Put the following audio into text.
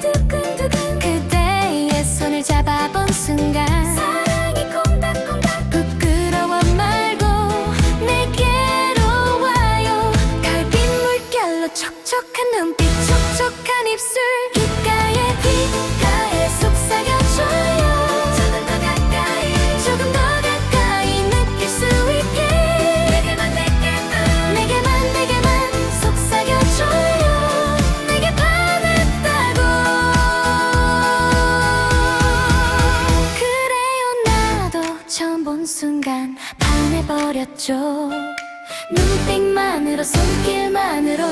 두근두근 그대의 손을 잡아본 순간 사랑이 콩닥콩닥 부끄러워 말고 내게로 와요 갈빗 물결로 촉촉한 눈빛 촉촉한 입술 한순간 반해버렸죠. 눈빛만으로 손길만으로.